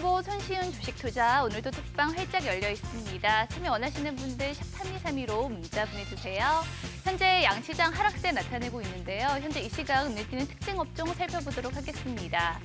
정보 손쉬운 주식 투자 오늘도 특방 활짝 열려 있습니다. 참여 원하시는 분들 샵 3232로 문자 보내주세요. 현재 양시장 하락세 나타내고 있는데요. 현재 이 시각 눈에 띄는 특징 업종 살펴보도록 하겠습니다.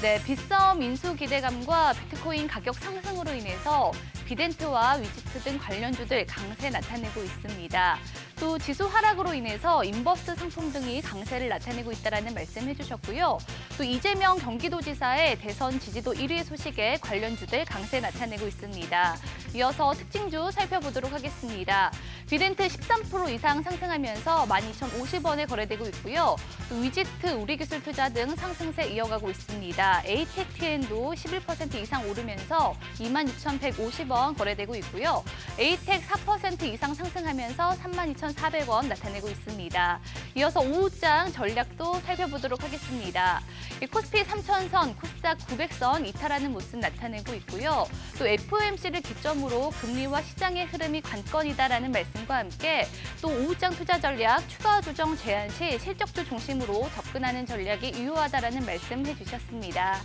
네, 빗썸 인수 기대감과 비트코인 가격 상승으로 인해서 비덴트와 위지트 등 관련주들 강세 나타내고 있습니다. 또 지수 하락으로 인해서 인버스 상품 등이 강세를 나타내고 있다는 말씀 해주셨고요. 또 이재명 경기도지사의 대선 지지도 1위 소식에 관련주들 강세 나타내고 있습니다. 이어서 특징주 살펴보도록 하겠습니다. 비덴트 13% 이상 상승하면서 12,050원에 거래되고 있고요. 또 위지트, 우리기술투자 등 상승세 이어가고 있습니다. 에이텍TN도 11% 이상 오르면서 26,150원 거래되고 있고요. 에이텍 4% 이상 상승하면서 32,400원 나타내고 있습니다. 이어서 오후장 전략도 살펴보도록 하겠습니다. 이 코스피 3,000선, 코스닥 900선 이탈하는 모습 나타내고 있고요. 또 FOMC를 기점으로 금리와 시장의 흐름이 관건이다라는 말씀과 함께 또 오후장 투자 전략 추가 조정 제한 시 실적주 중심으로 접근하는 전략이 유효하다라는 말씀 해주셨습니다.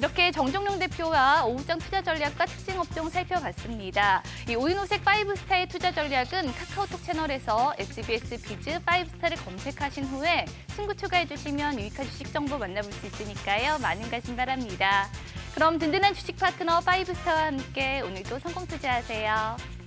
이렇게 정종용 대표와 오후장 투자 전략과 특징 업종 살펴봤습니다. 이 오인호색 5스타의 투자 전략은 카카오톡 채널에서 SBS 비즈 5스타를 검색하신 후에 친구 추가해 주시면 유익한 주식 정보 만나볼 수 있으니까요. 많은 관심 바랍니다. 그럼 든든한 주식 파트너 5스타와 함께 오늘도 성공 투자하세요.